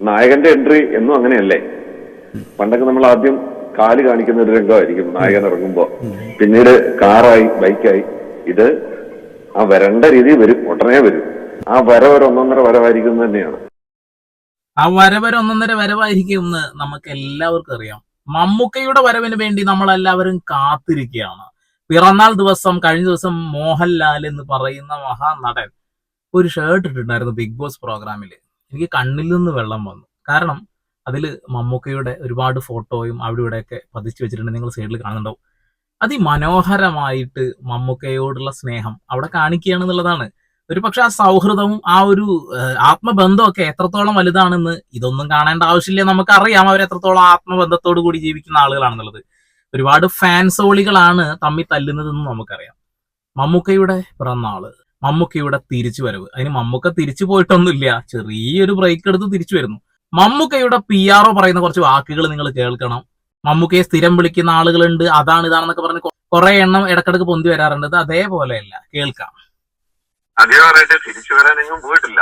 നായകന്റെ എൻട്രി എന്നും അങ്ങനെയല്ലേ? പണ്ടൊക്കെ നമ്മൾ ആദ്യം കാൽ കാണിക്കുന്ന ഒരു രംഗമായിരിക്കും നായകൻ ഇറങ്ങുമ്പോ. പിന്നീട് കാറായി ബൈക്കായി. ഇത് ആ വരണ്ട രീതി വരും ഉടനെ വരും. ആ വരവര ഒന്നൊന്നര വരവായിരിക്കും തന്നെയാണ്. ആ വരവര ഒന്നൊന്നര വരവായിരിക്കും എന്ന് നമുക്ക് എല്ലാവർക്കും അറിയാം. മമ്മൂക്കയുടെ വരവിന് വേണ്ടി നമ്മൾ എല്ലാവരും കാത്തിരിക്കുകയാണ്. പിറന്നാൾ ദിവസം കഴിഞ്ഞ ദിവസം മോഹൻലാൽ എന്ന് പറയുന്ന മഹാനടൻ ഒരു ഷർട്ട് ഇട്ടിട്ടുണ്ടായിരുന്നു ബിഗ് ബോസ് പ്രോഗ്രാമിൽ എനിക്ക് കണ്ണിൽ നിന്ന് വെള്ളം വന്നു. കാരണം അതിൽ മമ്മൂക്കയുടെ ഒരുപാട് ഫോട്ടോയും അവിടെ ഇവിടെയൊക്കെ പതിച്ചു വെച്ചിട്ടുണ്ട്. നിങ്ങൾ സൈഡിൽ കാണുന്നുണ്ടാവും. അതിമനോഹരമായിട്ട് മമ്മൂക്കയോടുള്ള സ്നേഹം അവിടെ കാണിക്കുകയാണെന്നുള്ളതാണ്. ഒരു പക്ഷെ ആ സൗഹൃദവും ആ ഒരു ആത്മബന്ധമൊക്കെ എത്രത്തോളം വലുതാണെന്ന് ഇതൊന്നും കാണേണ്ട ആവശ്യമില്ല. നമുക്കറിയാം അവർ എത്രത്തോളം ആത്മബന്ധത്തോടു കൂടി ജീവിക്കുന്ന ആളുകളാണെന്നുള്ളത്. ഒരുപാട് ഫാൻസോളികളാണ് തമ്മിൽ തല്ലുന്നതെന്ന് നമുക്കറിയാം. മമ്മൂക്കയുടെ പിറന്നാൾ. മമ്മൂക്കയുടെ തിരിച്ചു വരവ്. അതിന് മമ്മൂക്ക തിരിച്ചു പോയിട്ടൊന്നുമില്ല. ചെറിയൊരു ബ്രേക്ക് എടുത്ത് തിരിച്ചു വരുന്നു. മമ്മൂക്കയുടെ പി ആർ ഒ പറയുന്ന കുറച്ച് വാക്കുകൾ നിങ്ങൾ കേൾക്കണം. മമ്മൂക്കയെ സ്ഥിരം വിളിക്കുന്ന ആളുകളുണ്ട്. അതാണ് ഇതാണെന്നൊക്കെ പറഞ്ഞ് കുറെ എണ്ണം ഇടക്കിടക്ക് പൊന്തി വരാറുണ്ട്. അതേപോലെയല്ല. കേൾക്കാം. അധികമായിട്ട് തിരിച്ചു വരാനെങ്ങും പോയിട്ടില്ല.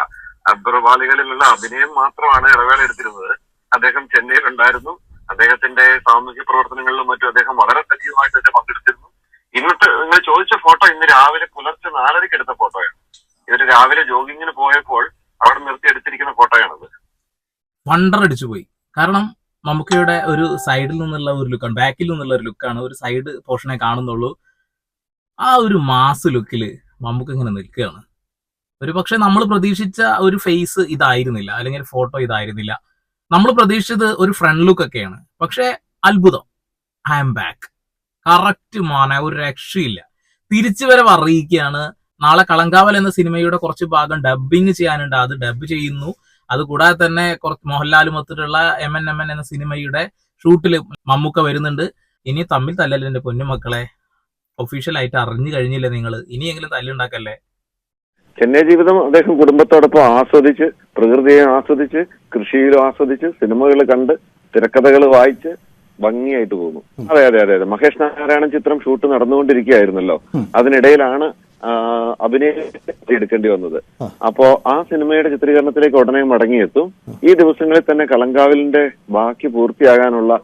അബ്രവാലികളിലുള്ള അഭിനയം മാത്രമാണ് ഇടവേള എടുത്തിരുന്നത്. അദ്ദേഹം ചെന്നൈയിൽ ഉണ്ടായിരുന്നു അദ്ദേഹത്തിന്റെ സാമൂഹ്യ പ്രവർത്തനങ്ങളിലും മറ്റും അദ്ദേഹം വളരെ സജീവമായിട്ട് ഇന്നത്തെ നിങ്ങൾ ചോദിച്ച ഫോട്ടോ ഇന്ന് രാവിലെ പുലർച്ചെ നാലരയ്ക്ക് എടുത്ത ഫോട്ടോയാണ്. ഇവർ രാവിലെ ജോഗിങ്ങിന് പോയപ്പോൾ അവിടെ നിർത്തി എടുത്തിരിക്കുന്ന ഫോട്ടോയാണത്. വണ്ടർ അടിച്ചു പോയി. കാരണം മമ്മൂക്കയുടെ ഒരു സൈഡിൽ നിന്നുള്ള ഒരു ലുക്കാണ് ബാക്കിൽ നിന്നുള്ള ഒരു ലുക്കാണ് ഒരു സൈഡ് പോർഷനെ കാണുന്നുള്ളൂ. ആ ഒരു മാസ് ലുക്കിൽ മമ്മൂക്ക ഇങ്ങനെ നിൽക്കുകയാണ്. ഒരു പക്ഷെ നമ്മൾ പ്രതീക്ഷിച്ച ഒരു ഫേസ് ഇതായിരുന്നില്ല അല്ലെങ്കിൽ ഫോട്ടോ ഇതായിരുന്നില്ല. നമ്മൾ പ്രതീക്ഷിച്ചത് ഒരു ഫ്രണ്ട് ലുക്ക് ഒക്കെയാണ്. പക്ഷെ അത്ഭുതം. ഐ ആം ബാക്ക് കറക്റ്റ് മാന ഒരു രക്ഷയില്ല. തിരിച്ചു വരെ അറിയിക്കുകയാണ്. നാളെ കളങ്കാവൽ എന്ന സിനിമയുടെ കുറച്ച് ഭാഗം ഡബിങ് ചെയ്യാനുണ്ട്. അത് ഡബ് ചെയ്യുന്നു. അതുകൂടാതെ തന്നെ കുറച്ച് മോഹൻലാലും ഒത്തിട്ടുള്ള എം എൻ എം എൻ എന്ന സിനിമയുടെ ഷൂട്ടിൽ മമ്മൂക്ക വരുന്നുണ്ട്. ഇനി തമ്മിൽ തല്ലല്ല എന്റെ പൊന്നുമക്കളെ ഒഫീഷ്യലായിട്ട് അറിഞ്ഞു കഴിഞ്ഞില്ലേ നിങ്ങൾ? ഇനിയെങ്കിലും തല്ലുണ്ടാക്കല്ലേ ചെന്നൈ ജീവിതം അദ്ദേഹം കുടുംബത്തോടൊപ്പം ആസ്വദിച്ച് പ്രകൃതിയെ ആസ്വദിച്ച് കൃഷിയിലും ആസ്വദിച്ച് സിനിമകൾ കണ്ട് തിരക്കഥകൾ വായിച്ച് ഭംഗിയായിട്ട് പോകുന്നു. അതെ അതെ അതെ അതെ. മഹേഷ് നാരായണൻ ചിത്രം ഷൂട്ട് നടന്നുകൊണ്ടിരിക്കുകയായിരുന്നല്ലോ. അതിനിടയിലാണ് അഭിനയം എടുക്കേണ്ടി വന്നത്. അപ്പോ ആ സിനിമയുടെ ചിത്രീകരണത്തിലേക്ക് ഉടനെ മടങ്ങിയെത്തും. ഈ ദിവസങ്ങളിൽ തന്നെ കളങ്കാവിലിന്റെ ബാക്കി പൂർത്തിയാകാനുള്ള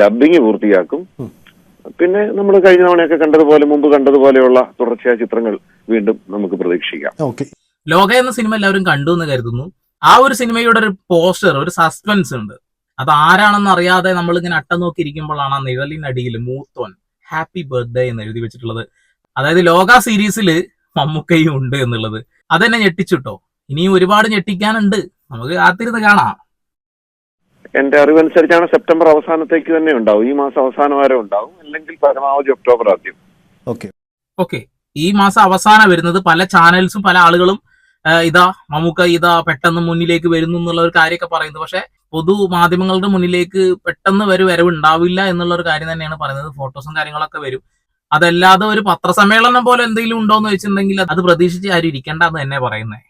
ഡബിങ് പൂർത്തിയാക്കും. പിന്നെ നമ്മൾ കഴിഞ്ഞ തവണയൊക്കെ കണ്ടതുപോലെ മുമ്പ് കണ്ടതുപോലെയുള്ള തുടർച്ചയായ ചിത്രങ്ങൾ വീണ്ടും നമുക്ക് പ്രതീക്ഷിക്കാം. ഓക്കെ. ലോക എന്ന സിനിമ എല്ലാവരും കണ്ടു എന്ന് കരുതുന്നു. ആ ഒരു സിനിമയുടെ ഒരു പോസ്റ്റർ ഒരു സസ്പെൻസ് ഉണ്ട്. അത് ആരാണെന്ന് അറിയാതെ നമ്മൾ ഇങ്ങനെ അട്ടം നോക്കി ഇരിക്കുമ്പോഴാണ് ആ നിഴലിനടിയിൽ മൂത്തോൻ ഹാപ്പി ബർത്ത്ഡേ എന്ന് എഴുതി വെച്ചിട്ടുള്ളത്. അതായത് ലോക സീരീസിൽ മമ്മൂക്കയും ഉണ്ട് എന്നുള്ളത്. അതെന്നെ ഞെട്ടിച്ചുട്ടോ. ഇനിയും ഒരുപാട് ഞെട്ടിക്കാനുണ്ട്. നമുക്ക് കാത്തിരുന്ന് കാണാം. എന്റെ അറിവനുസരിച്ചാണ് സെപ്റ്റംബർ അവസാനത്തേക്ക് തന്നെ ഉണ്ടാവും. ഈ മാസം അവസാനം വരെ ഉണ്ടാവും. അല്ലെങ്കിൽ പരമാവധി ഒക്ടോബർ ആദ്യം. ഓക്കെ. ഓക്കെ. ഈ മാസം അവസാനം വരുന്നത് പല ചാനൽസും പല ആളുകളും ഇതാ മമ്മൂക്ക ഇതാ പെട്ടെന്ന് മുന്നിലേക്ക് വരുന്നു എന്നുള്ള ഒരു കാര്യമൊക്കെ പറയുന്നത് പക്ഷെ പൊതു മാധ്യമങ്ങളുടെ മുന്നിലേക്ക് പെട്ടെന്ന് വരെ വരവ് ഉണ്ടാവില്ല എന്നുള്ള ഒരു കാര്യം തന്നെയാണ് പറയുന്നത്. ഫോട്ടോസും കാര്യങ്ങളൊക്കെ വരും. അതല്ലാതെ ഒരു പത്രസമ്മേളനം പോലെ എന്തെങ്കിലും ഉണ്ടോ എന്ന് വെച്ചിട്ടുണ്ടെങ്കിൽ അത് പ്രതീക്ഷിച്ച് ആരും ഇരിക്കേണ്ടെന്ന് തന്നെ പറയുന്നത്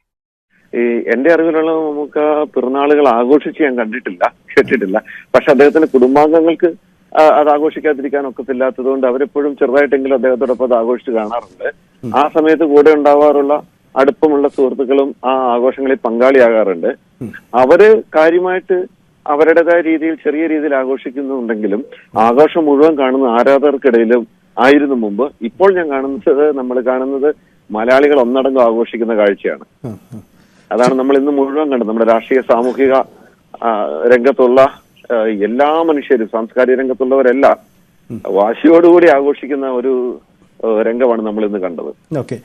ഈ എന്റെ അറിവിലുള്ള നമുക്ക് പിറന്നാളുകൾ ആഘോഷിച്ച് ഞാൻ കണ്ടിട്ടില്ല കേട്ടിട്ടില്ല. പക്ഷെ അദ്ദേഹത്തിന്റെ കുടുംബാംഗങ്ങൾക്ക് അത് ആഘോഷിക്കാതിരിക്കാൻ ഒക്കത്തില്ലാത്തത് കൊണ്ട് അവരെപ്പോഴും ചെറുതായിട്ടെങ്കിലും അദ്ദേഹത്തോടൊപ്പം അത് ആഘോഷിച്ച് കാണാറുണ്ട്. ആ സമയത്ത് കൂടെ ഉണ്ടാവാറുള്ള അടുപ്പമുള്ള സുഹൃത്തുക്കളും ആ ആഘോഷങ്ങളിൽ പങ്കാളിയാകാറുണ്ട്. അവർ കാര്യമായിട്ട് അവരുടേതായ രീതിയിൽ ചെറിയ രീതിയിൽ ആഘോഷിക്കുന്നുണ്ടെങ്കിലും ആഘോഷം മുഴുവൻ കാണുന്ന ആരാധകർക്കിടയിലും ആയിരുന്നു മുമ്പ്. ഇപ്പോൾ ഞാൻ കാണുന്നത് നമ്മൾ കാണുന്നത് മലയാളികൾ ഒന്നടങ്കം ആഘോഷിക്കുന്ന കാഴ്ചയാണ്. അതാണ് നമ്മൾ ഇന്ന് മുഴുവൻ കണ്ടത്. നമ്മുടെ രാഷ്ട്രീയ സാമൂഹിക രംഗത്തുള്ള എല്ലാ മനുഷ്യരും സാംസ്കാരിക രംഗത്തുള്ളവരെല്ലാം വാശിയോടുകൂടി ആഘോഷിക്കുന്ന ഒരു രംഗമാണ് നമ്മൾ ഇന്ന് കണ്ടത്. ഓക്കെ.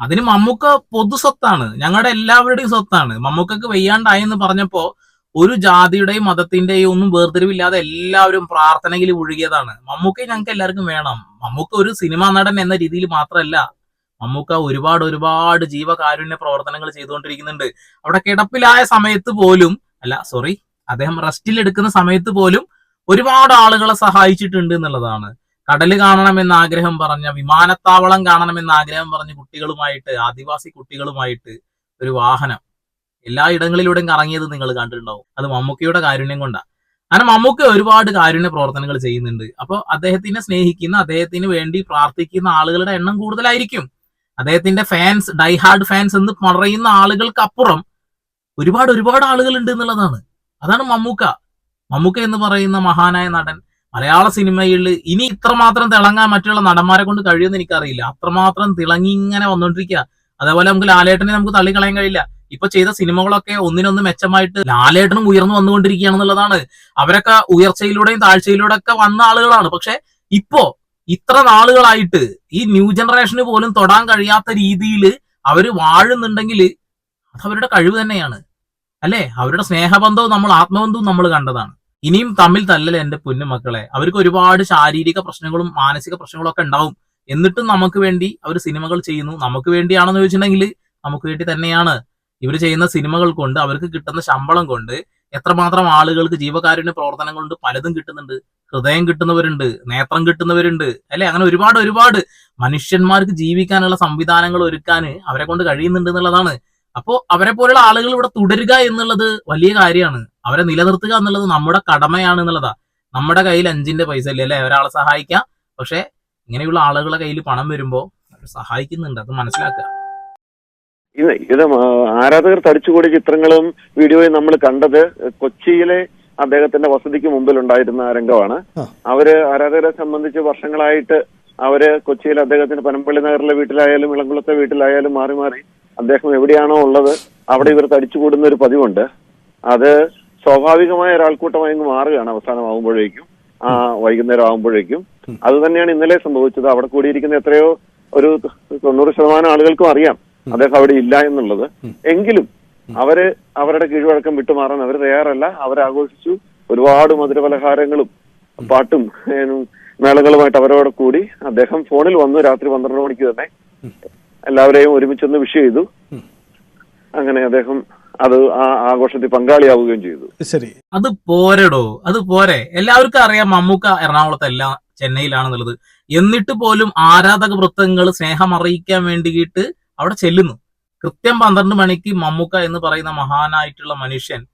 അതിന് മമ്മൂക്ക പൊതു സ്വത്താണ്. ഞങ്ങളുടെ എല്ലാവരുടെയും സ്വത്താണ്. മമ്മൂക്കക്ക് വയ്യാണ്ടായെന്ന് പറഞ്ഞപ്പോ ഒരു ജാതിയുടെയും മതത്തിന്റെയും ഒന്നും വേർതിരിവില്ലാതെ എല്ലാവരും പ്രാർത്ഥനയിൽ ഒഴുകിയതാണ് മമ്മൂക്ക ഞങ്ങൾക്ക് എല്ലാവർക്കും വേണം. മമ്മൂക്ക ഒരു സിനിമാ നടൻ എന്ന രീതിയിൽ മാത്രമല്ല മമ്മൂക്ക ഒരുപാട് ഒരുപാട് ജീവകാരുണ്യ പ്രവർത്തനങ്ങൾ ചെയ്തുകൊണ്ടിരിക്കുന്നുണ്ട്. അവിടെ കിടപ്പിലായ സമയത്ത് പോലും അല്ല സോറി അദ്ദേഹം റെസ്റ്റിൽ എടുക്കുന്ന സമയത്ത് പോലും ഒരുപാട് ആളുകളെ സഹായിച്ചിട്ടുണ്ട് എന്നുള്ളതാണ്. കടൽ കാണണമെന്ന് ആഗ്രഹം പറഞ്ഞ വിമാനത്താവളം കാണണമെന്ന് ആഗ്രഹം പറഞ്ഞ കുട്ടികളുമായിട്ട് ആദിവാസി കുട്ടികളുമായിട്ട് ഒരു വാഹനം എല്ലാ ഇടങ്ങളിലൂടെയും കറങ്ങിയത് നിങ്ങൾ കണ്ടിട്ടുണ്ടാവും. അത് മമ്മൂക്കയുടെ കാരുണ്യം കൊണ്ടാണ് അങ്ങനെ മമ്മൂക്ക ഒരുപാട് കാരുണ്യ പ്രവർത്തനങ്ങൾ ചെയ്യുന്നുണ്ട്. അപ്പോൾ അദ്ദേഹത്തിനെ സ്നേഹിക്കുന്ന അദ്ദേഹത്തിന് വേണ്ടി പ്രാർത്ഥിക്കുന്ന ആളുകളുടെ എണ്ണം കൂടുതലായിരിക്കും. അദ്ദേഹത്തിന്റെ ഫാൻസ് ഡൈഹാർഡ് ഫാൻസ് എന്ന് പറയുന്ന ആളുകൾക്കപ്പുറം ഒരുപാട് ഒരുപാട് ആളുകൾ ഉണ്ട് എന്നുള്ളതാണ്. അതാണ് മമ്മൂക്ക. മമ്മൂക്ക എന്ന് പറയുന്ന മഹാനായ നടൻ മലയാള സിനിമയിൽ ഇനി ഇത്രമാത്രം തിളങ്ങാൻ മറ്റുള്ള നടന്മാരെ കൊണ്ട് കഴിയുമെന്ന് എനിക്കറിയില്ല. അത്രമാത്രം തിളങ്ങി ഇങ്ങനെ വന്നോണ്ടിരിക്കുക അതേപോലെ നമുക്ക് ലാലേട്ടനെ നമുക്ക് തള്ളിക്കളയാൻ കഴിയില്ല. ഇപ്പൊ ചെയ്ത സിനിമകളൊക്കെ ഒന്നിനൊന്ന് മെച്ചമായിട്ട് ലാലേട്ടനും ഉയർന്നു വന്നുകൊണ്ടിരിക്കുകയാണെന്നുള്ളതാണ് അവരൊക്കെ ഉയർച്ചയിലൂടെയും താഴ്ചയിലൂടെ ഒക്കെ വന്ന ആളുകളാണ്. പക്ഷെ ഇപ്പോ ഇത്ര നാളുകളായിട്ട് ഈ ന്യൂ ജനറേഷന് പോലും തൊടാൻ കഴിയാത്ത രീതിയിൽ അവർ വാഴുന്നുണ്ടെങ്കിൽ അത് അവരുടെ കഴിവ് തന്നെയാണ്. അല്ലേ? അവരുടെ സ്നേഹബന്ധവും നമ്മൾ ആത്മബന്ധവും നമ്മൾ കണ്ടതാണ്. ഇനിയും തമ്മിൽ തല്ലല്ലേ എന്റെ പൊന്നു മക്കളെ? അവർക്ക് ഒരുപാട് ശാരീരിക പ്രശ്നങ്ങളും മാനസിക പ്രശ്നങ്ങളും ഒക്കെ ഉണ്ടാവും. എന്നിട്ടും നമുക്ക് വേണ്ടി അവർ സിനിമകൾ ചെയ്യുന്നു. നമുക്ക് വേണ്ടിയാണെന്ന് ചോദിച്ചിട്ടുണ്ടെങ്കിൽ നമുക്ക് വേണ്ടി തന്നെയാണ്. ഇവർ ചെയ്യുന്ന സിനിമകൾ കൊണ്ട് അവർക്ക് കിട്ടുന്ന ശമ്പളം കൊണ്ട് എത്രമാത്രം ആളുകൾക്ക് ജീവകാരുണ്യ പ്രവർത്തനം കൊണ്ട് പലതും കിട്ടുന്നുണ്ട്. ഹൃദയം കിട്ടുന്നവരുണ്ട്. നേത്രം കിട്ടുന്നവരുണ്ട്. അല്ലെ? അങ്ങനെ ഒരുപാട് ഒരുപാട് മനുഷ്യന്മാർക്ക് ജീവിക്കാനുള്ള സംവിധാനങ്ങൾ ഒരുക്കാൻ അവരെ കൊണ്ട് കഴിയുന്നുണ്ട് എന്നുള്ളതാണ്. അപ്പോ അവരെ പോലുള്ള ആളുകൾ ഇവിടെ തുടരുക എന്നുള്ളത് വലിയ കാര്യമാണ്. അവരെ നിലനിർത്തുക എന്നുള്ളത് നമ്മുടെ കടമയാണ് എന്നുള്ളതാ. നമ്മുടെ കയ്യിൽ അഞ്ചിന്റെ പൈസ ഇല്ല അല്ലെ? ഒരാളെ സഹായിക്കാം. പക്ഷെ ഇങ്ങനെയുള്ള ആളുകളെ കയ്യിൽ പണം വരുമ്പോ സഹായിക്കുന്നുണ്ട്. അത് മനസ്സിലാക്കുക. ഇത് ഇത് ആരാധകർ തടിച്ചുകൂടിയ ചിത്രങ്ങളും വീഡിയോയും നമ്മൾ കണ്ടത് കൊച്ചിയിലെ അദ്ദേഹത്തിന്റെ വസതിക്ക് മുമ്പിൽ ഉണ്ടായിരുന്ന രംഗമാണ്. അവർ ആരാധകരെ സംബന്ധിച്ച് വർഷങ്ങളായിട്ട് അവർ കൊച്ചിയിൽ അദ്ദേഹത്തിന്റെ പനമ്പള്ളി നഗറിലെ വീട്ടിലായാലും ഇളംകുളത്തെ വീട്ടിലായാലും മാറി മാറി അദ്ദേഹം എവിടെയാണോ ഉള്ളത് അവിടെ ഇവർ തടിച്ചുകൂടുന്ന ഒരു പതിവുണ്ട്. അത് സ്വാഭാവികമായ ഒരാൾക്കൂട്ടമായി അങ്ങ് മാറുകയാണ് അവസാനമാകുമ്പോഴേക്കും ആ വൈകുന്നേരം ആകുമ്പോഴേക്കും അത് തന്നെയാണ് ഇന്നലെ സംഭവിച്ചത്. അവിടെ കൂടിയിരിക്കുന്ന എത്രയോ ഒരു തൊണ്ണൂറ് ശതമാനം ആളുകൾക്കും അറിയാം അദ്ദേഹം അവിടെ ഇല്ല എന്നുള്ളത്. എങ്കിലും അവർ അവരുടെ കീഴ്വഴക്കം വിട്ടുമാറാൻ അവർ തയ്യാറല്ല. അവരാഘോഷിച്ചു ഒരുപാട് മധുരപലഹാരങ്ങളും പാട്ടും മേളകളുമായിട്ട് അവരോട് കൂടി അദ്ദേഹം ഫോണിൽ വന്നു രാത്രി പന്ത്രണ്ട് മണിക്ക് തന്നെ. എല്ലാവരെയും ഒരുമിച്ചൊന്ന് വിഷ് ചെയ്തു. അങ്ങനെ അദ്ദേഹം അത് ആ ആഘോഷത്തിൽ പങ്കാളിയാവുകയും ചെയ്തു. ശരി. അത് പോരടോ അത് പോരെ. എല്ലാവർക്കും അറിയാം മമ്മൂക്ക എറണാകുളത്ത് എറണാകുളത്തല്ല ചെന്നൈയിലാണെന്നുള്ളത്. എന്നിട്ട് പോലും ആരാധക വൃത്തങ്ങൾ സ്നേഹം അറിയിക്കാൻ വേണ്ടിയിട്ട് അവിടെ ചെല്ലുന്നു. കൃത്യം പന്ത്രണ്ട് മണിക്ക് മമ്മൂക്ക എന്ന് പറയുന്ന മഹാനായിട്ടുള്ള മനുഷ്യൻ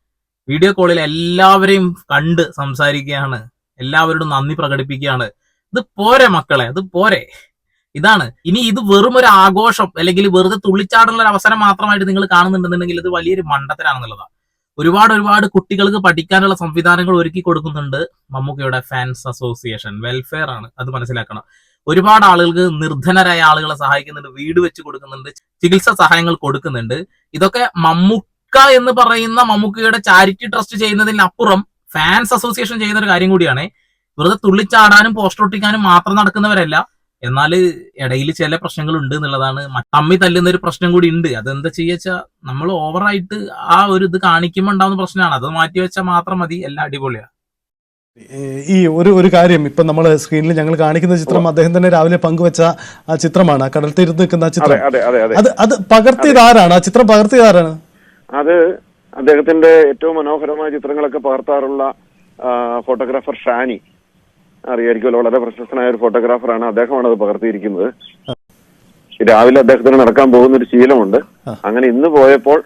വീഡിയോ കോളിൽ എല്ലാവരെയും കണ്ട് സംസാരിക്കുകയാണ്. എല്ലാവരോടും നന്ദി പ്രകടിപ്പിക്കുകയാണ്. ഇത് പോരെ മക്കളെ അത് പോരെ. ഇതാണ്. ഇനി ഇത് വെറും ഒരു ആഘോഷം അല്ലെങ്കിൽ വെറുതെ തുള്ളിച്ചാടുള്ള ഒരു അവസരം മാത്രമായിട്ട് നിങ്ങൾ കാണുന്നുണ്ടെന്നുണ്ടെങ്കിൽ ഇത് വലിയൊരു മണ്ടത്തരാണെന്നുള്ളതാണ് ഒരുപാട് ഒരുപാട് കുട്ടികൾക്ക് പഠിക്കാനുള്ള സംവിധാനങ്ങൾ ഒരുക്കി കൊടുക്കുന്നുണ്ട് മമ്മൂക്കയുടെ ഫാൻസ് അസോസിയേഷൻ വെൽഫെയർ ആണ്. അത് മനസ്സിലാക്കണം. ഒരുപാട് ആളുകൾക്ക് നിർധനരായ ആളുകളെ സഹായിക്കുന്നുണ്ട്. വീട് വെച്ച് കൊടുക്കുന്നുണ്ട്. ചികിത്സാ സഹായങ്ങൾ കൊടുക്കുന്നുണ്ട്. ഇതൊക്കെ മമ്മൂക്ക എന്ന് പറയുന്ന മമ്മൂക്കയുടെ ചാരിറ്റി ട്രസ്റ്റ് ചെയ്യുന്നതിനപ്പുറം ഫാൻസ് അസോസിയേഷൻ ചെയ്യുന്ന ഒരു കാര്യം കൂടിയാണ്. വെറുതെ തുള്ളിച്ചാടാനും പോസ്റ്റർ ഒട്ടിക്കാനും മാത്രം നടക്കുന്നവരല്ല. എന്നാൽ ഇടയിൽ ചില പ്രശ്നങ്ങൾ ഉണ്ട് എന്നുള്ളതാണ് തമ്മി തല്ലുന്ന ഒരു പ്രശ്നം കൂടി ഉണ്ട്. അതെന്താ ചെയ്യാ നമ്മൾ ഓവറായിട്ട് ആ ഒരു ഇത് കാണിക്കുമ്പോൾ ഉണ്ടാവുന്ന പ്രശ്നമാണ്. അത് മാറ്റി വെച്ചാൽ മാത്രം മതി. എല്ലാം അടിപൊളിയാണ് ഈ ഒരു ഒരു കാര്യം ഇപ്പൊ നമ്മൾ സ്ക്രീനിൽ ഞങ്ങൾ കാണിക്കുന്ന ചിത്രം അദ്ദേഹം തന്നെ രാവിലെ പങ്കുവച്ച ആ ചിത്രമാണ്. കടൽ തീരത്ത് നിൽക്കുന്ന ആ ചിത്രം. അതെ അതെ അതെ അത്. അത് പകർത്തിയത് ആരാണ് ആ ചിത്രം പകർത്തിയത് ആരാണ് അത് അദ്ദേഹത്തിന്റെ ഏറ്റവും മനോഹരമായ ചിത്രങ്ങളൊക്കെ പകർത്താറുള്ള ഫോട്ടോഗ്രാഫർ ഷാനി. അറിയായിരിക്കുമല്ലോ. വളരെ പ്രശസ്തനായ ഒരു ഫോട്ടോഗ്രാഫറാണ് അദ്ദേഹമാണ് അത് പകർത്തിയിരിക്കുന്നത്. രാവിലെ അദ്ദേഹത്തിന് നടക്കാൻ പോകുന്ന ഒരു ശീലമുണ്ട് അങ്ങനെ ഇന്ന് പോയപ്പോൾ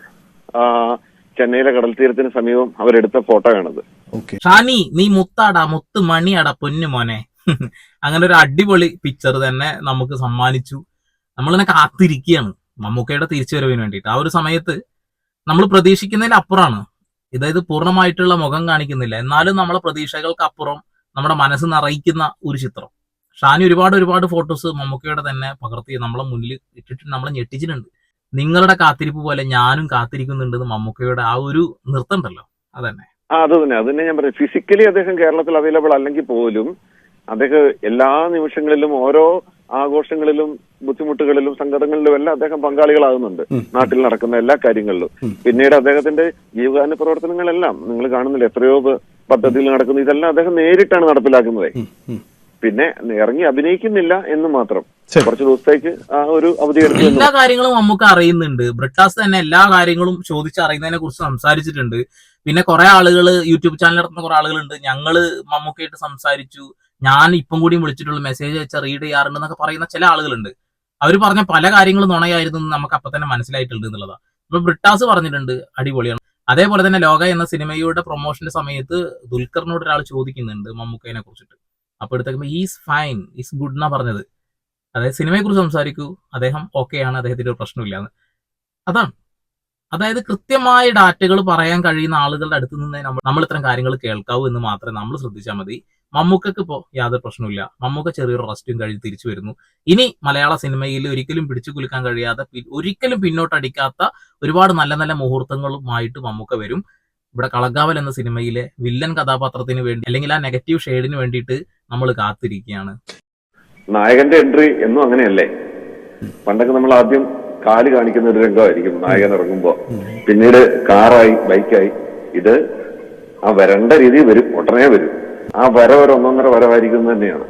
ചെന്നൈയിലെ കടൽ തീരത്തിന് സമീപം അവരെടുത്ത ഫോട്ടോയാണത്. ഓക്കെ. ഷാനി നീ മുത്താടാ മുത്ത് മണിയാടാ പൊന്നു മോനെ. അങ്ങനെ ഒരു അടിപൊളി പിക്ചർ തന്നെ നമുക്ക് സമ്മാനിച്ചു. നമ്മളിങ്ങനെ കാത്തിരിക്കുകയാണ്. മമ്മൂക്കയുടെ തിരിച്ചുവരവിന് വേണ്ടിയിട്ട്. ആ ഒരു സമയത്ത് നമ്മൾ പ്രതീക്ഷിക്കുന്നതിന് അപ്പുറമാണ് ഇതായത് പൂർണമായിട്ടുള്ള മുഖം കാണിക്കുന്നില്ല. എന്നാലും നമ്മളെ പ്രതീക്ഷകൾക്ക് അപ്പുറം നമ്മുടെ മനസ്സ് നിറയിക്കുന്ന ഒരു ചിത്രം. ഷാനി ഒരുപാട് ഒരുപാട് ഫോട്ടോസ് മമ്മൂക്കയുടെ തന്നെ പകർത്തി നമ്മളെ മുന്നിൽ ഇട്ടിട്ട് നമ്മളെ ഞെട്ടിച്ചിട്ടുണ്ട്. നിങ്ങളുടെ കാത്തിരിപ്പ് പോലെ ഞാനും കാത്തിരിക്കുന്നുണ്ട് മമ്മൂക്കയുടെ ആ ഒരു നൃത്തം ഉണ്ടല്ലോ അതന്നെ. അത് തന്നെ അത് തന്നെ ഞാൻ പറഞ്ഞു ഫിസിക്കലി അദ്ദേഹം കേരളത്തിൽ അവൈലബിൾ അല്ലെങ്കിൽ പോലും അദ്ദേഹം എല്ലാ നിമിഷങ്ങളിലും ഓരോ ആഘോഷങ്ങളിലും ബുദ്ധിമുട്ടുകളിലും സങ്കടങ്ങളിലും എല്ലാം അദ്ദേഹം പങ്കാളികളാകുന്നുണ്ട്. നാട്ടിൽ നടക്കുന്ന എല്ലാ കാര്യങ്ങളിലും. പിന്നീട് അദ്ദേഹത്തിന്റെ ജീവകാരുണ്യ പ്രവർത്തനങ്ങളെല്ലാം നിങ്ങൾ കാണുന്നില്ല എത്രയോ പദ്ധതിയിൽ നടക്കുന്നു ഇതെല്ലാം അദ്ദേഹം നേരിട്ടാണ് നടപ്പിലാക്കുന്നത്. പിന്നെ ഇറങ്ങി അഭിനയിക്കുന്നില്ല എന്ന് മാത്രം. കുറച്ച് ദിവസത്തേക്ക് ആ ഒരു അവധി എടുത്തു എല്ലാ കാര്യങ്ങളും നമുക്ക് അറിയുന്നുണ്ട്. ബ്രിട്ടാസ് തന്നെ എല്ലാ കാര്യങ്ങളും ചോദിച്ചറിയുന്നതിനെ കുറിച്ച് സംസാരിച്ചിട്ടുണ്ട്. പിന്നെ കുറെ ആളുകൾ യൂട്യൂബ് ചാനൽ നടത്തുന്ന കുറെ ആളുകളുണ്ട്. ഞങ്ങൾ മമ്മൂക്കായിട്ട് സംസാരിച്ചു. ഞാൻ ഇപ്പം കൂടി വിളിച്ചിട്ടുള്ള മെസ്സേജ് അയച്ച റീഡ് ചെയ്യാറുണ്ട് എന്നൊക്കെ പറയുന്ന ചില ആളുകളുണ്ട്. അവർ പറഞ്ഞ പല കാര്യങ്ങളും നുണയായിരുന്നു എന്ന് നമുക്ക് അപ്പൊ തന്നെ മനസ്സിലായിട്ടുണ്ട് എന്നുള്ളതാണ് ഇപ്പൊ ബ്രിട്ടാസ് പറഞ്ഞിട്ടുണ്ട് അടിപൊളിയാണ്. അതേപോലെ തന്നെ ലോക എന്ന സിനിമയുടെ പ്രൊമോഷന്റെ സമയത്ത് ദുൽഖറിനോട് ഒരാൾ ചോദിക്കുന്നുണ്ട് മമ്മൂക്കയെ കുറിച്ചിട്ട്. അപ്പൊ എടുത്തേക്കുമ്പോ ഈസ് ഫൈൻ ഈസ് ഗുഡ് എന്നാ പറഞ്ഞത്. അതായത് സിനിമയെ കുറിച്ച് സംസാരിക്കൂ അദ്ദേഹം ഓക്കെ ആണ് അദ്ദേഹത്തിന്റെ ഒരു പ്രശ്നമില്ല അതാണ്. അതായത് കൃത്യമായ ഡാറ്റകൾ പറയാൻ കഴിയുന്ന ആളുകളുടെ അടുത്ത് നിന്ന് നമ്മൾ നമ്മൾ ഇത്തരം കാര്യങ്ങൾ കേൾക്കാവൂ എന്ന് മാത്രമേ നമ്മൾ ശ്രദ്ധിച്ചാൽ മതി. മമ്മൂക്കക്ക് ഇപ്പോൾ യാതൊരു പ്രശ്നമില്ല മമ്മൂക്ക ചെറിയൊരു റെസ്റ്റും കഴിഞ്ഞ് തിരിച്ചു വരുന്നു. ഇനി മലയാള സിനിമയിൽ ഒരിക്കലും പിടിച്ചു കുലുക്കാൻ കഴിയാതെ പി- ഒരിക്കലും പിന്നോട്ടടിക്കാത്ത ഒരുപാട് നല്ല നല്ല മുഹൂർത്തങ്ങളുമായിട്ട് മമ്മൂക്ക വരും. ഇവിടെ കളകാവൽ എന്ന സിനിമയിലെ വില്ലൻ കഥാപാത്രത്തിന് വേണ്ടി അല്ലെങ്കിൽ ആ നെഗറ്റീവ് ഷെയ്ഡിന് വേണ്ടിയിട്ട് നമ്മൾ കാത്തിരിക്കുകയാണ്. നായകന്റെ എൻട്രി എന്നും അങ്ങനെയല്ലേ? പണ്ടൊക്കെ നമ്മൾ ആദ്യം കാൽ കാണിക്കുന്ന ഒരു രംഗമായിരിക്കും. നായകൻ ഇറങ്ങുമ്പോ. പിന്നീട് കാറായി ബൈക്കായി ഇത് ആ വരണ്ട രീതി വരും. ഉടനെ വരും. ആ വരവരൊന്നൊന്നര വരവായിരിക്കും തന്നെയാണ്.